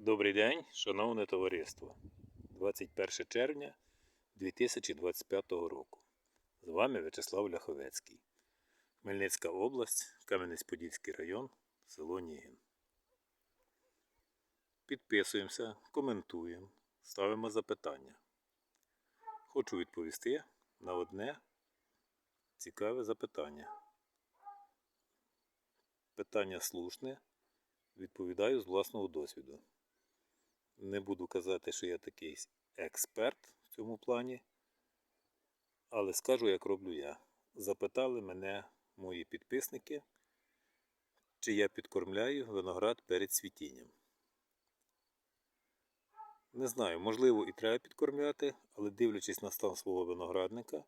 Добрий день, шановне товариство. 21 червня 2025 року. З вами В'ячеслав Ляховецький. Хмельницька область, Кам'янець-Подільський район, село Нігін. Підписуємося, коментуємо, ставимо запитання. Хочу відповісти на одне цікаве запитання. Питання слушне, відповідаю з власного досвіду. Не буду казати, що я такий експерт в цьому плані, але скажу, як роблю я. Запитали мене мої підписники, чи я підкормляю виноград перед цвітінням. Не знаю, можливо, і треба підкормляти, але дивлячись на стан свого виноградника,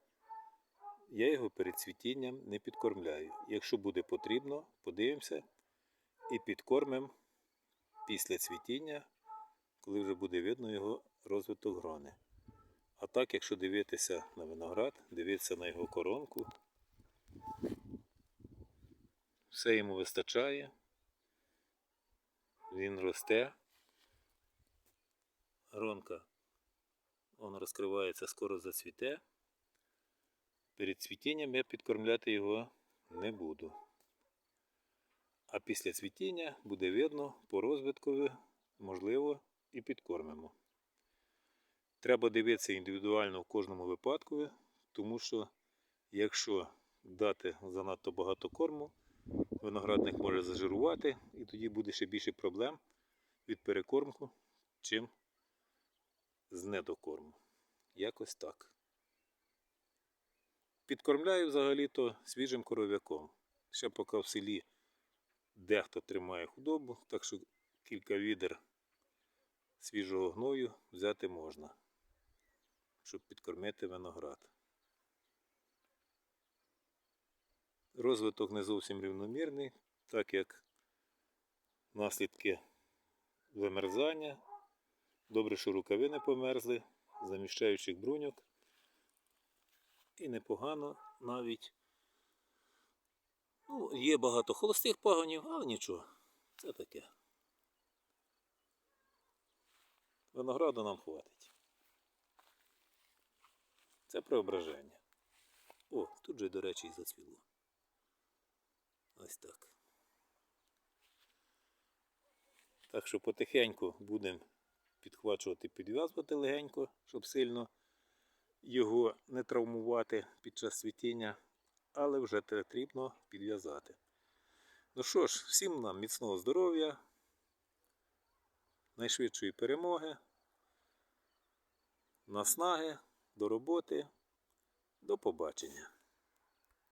я його перед цвітінням не підкормляю. Якщо буде потрібно, подивимося і підкормимо після цвітіння коли вже буде видно його розвиток грони. А так, якщо дивитися на виноград, дивитися на його коронку, все йому вистачає, він росте, гронка вона розкривається, скоро зацвіте. Перед цвітінням я підкормляти його не буду. А після цвітіння буде видно по розвиткові, можливо, і підкормимо. Треба дивитися індивідуально в кожному випадку, тому що якщо дати занадто багато корму, виноградник може зажирувати і тоді буде ще більше проблем від перекормку, чим з недокорму. Якось так. Підкормляю взагалі-то свіжим коров'яком. Ще поки в селі дехто тримає худобу, так що кілька відер свіжого гною взяти можна, щоб підкормити виноград. Розвиток не зовсім рівномірний, так як наслідки вимерзання. Добре, що рукави не померзли, заміщаючих бруньок. І непогано навіть. Ну, є багато холостих пагонів, але нічого. Це таке. Винограду нам хватить. Це преображення. О, тут же, до речі, і зацвіло. Ось так. Так що потихеньку будемо підхвачувати, підв'язувати легенько, щоб сильно його не травмувати під час цвітіння, але вже потрібно підв'язати. Ну що ж, всім нам міцного здоров'я найшвидшої перемоги, наснаги, до роботи, до побачення.